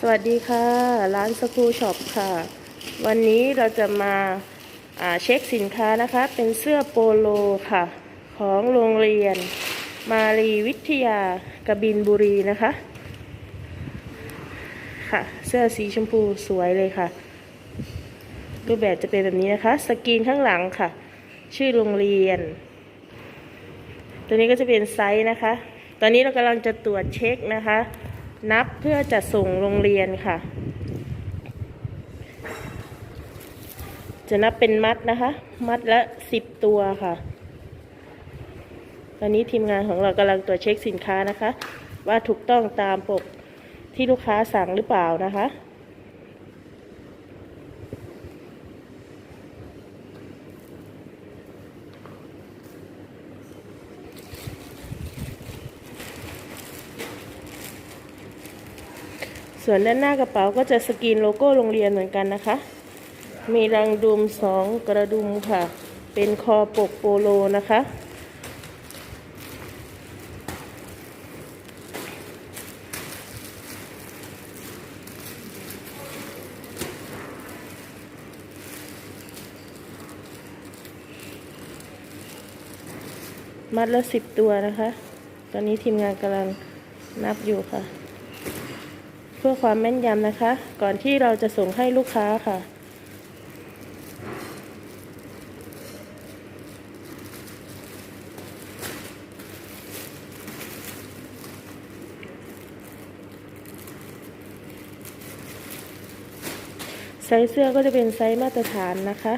สวัสดีค่ะ ร้านสกูช็อปค่ะ วันนี้เราจะมาาเช็คสินค้านะคะ เป็นเสื้อโปโลค่ะ ของโรงเรียน มารีวิทยากบินบุรีนะคะ ค่ะ เสื้อสีชมพูสวยเลยค่ะ รูปแบบจะเป็นแบบนี้นะคะ สกรีนข้างหลังค่ะ ชื่อโรงเรียน ตัวนี้ก็จะเป็นไซส์นะคะ ตอนนี้เรากำลังจะตรวจเช็คนะคะ นับเพื่อจะส่งโรงเรียนค่ะ จะนับเป็นมัดนะคะ มัดละสิบตัวค่ะ ตอนนี้ทีมงานของเรากำลังตรวจเช็คสินค้านะคะ ว่าถูกต้องตามปกที่ลูกค้าสั่งหรือเปล่านะคะ ส่วนด้านหน้ากระเป๋าก็จะสกรีนโลโก้โรงเรียนเหมือนกันนะคะ มีรังดุมสองกระดุมค่ะ เป็นคอปกโปโลนะคะ มัดละสิบตัวนะคะ ตอนนี้ทีมงานกำลังนับอยู่ค่ะ เพื่อความแม่นยำนะคะ ก่อนที่เราจะส่งให้ลูกค้าค่ะ ไซส์เสื้อก็จะเป็นไซส์มาตรฐานนะคะ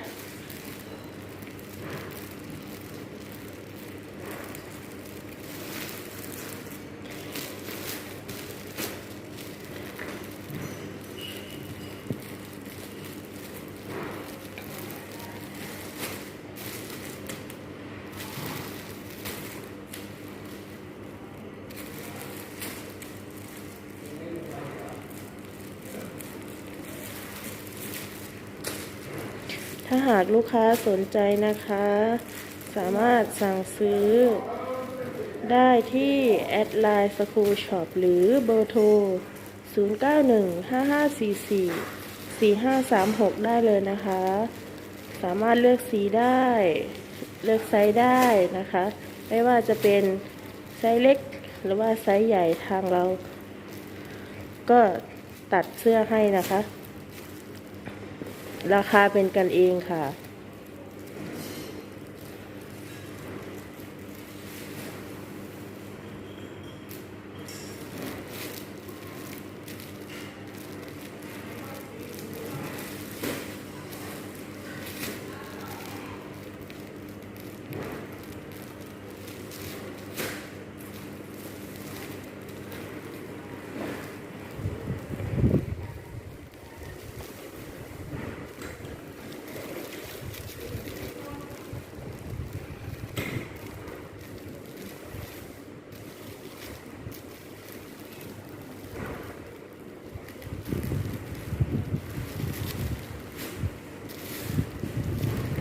ถ้าหากลูกค้าสนใจนะคะ สามารถสั่งซื้อ ได้ที่แอดไลน์สคูช็อปหรือเบอร์โทร 091554444536ได้เลยนะคะ สามารถเลือกสีได้ เลือกไซส์ได้นะคะ ไม่ว่าจะเป็นไซส์เล็กหรือว่าไซส์ใหญ่ทางเรา ก็ตัดเสื้อให้นะคะ ราคาเป็นกันเองค่ะ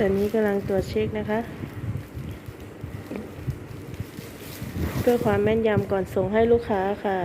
ตอนนี้กำลังตรวจเช็คนะคะ เพื่อความแม่นยำก่อนส่งให้ลูกค้าค่ะ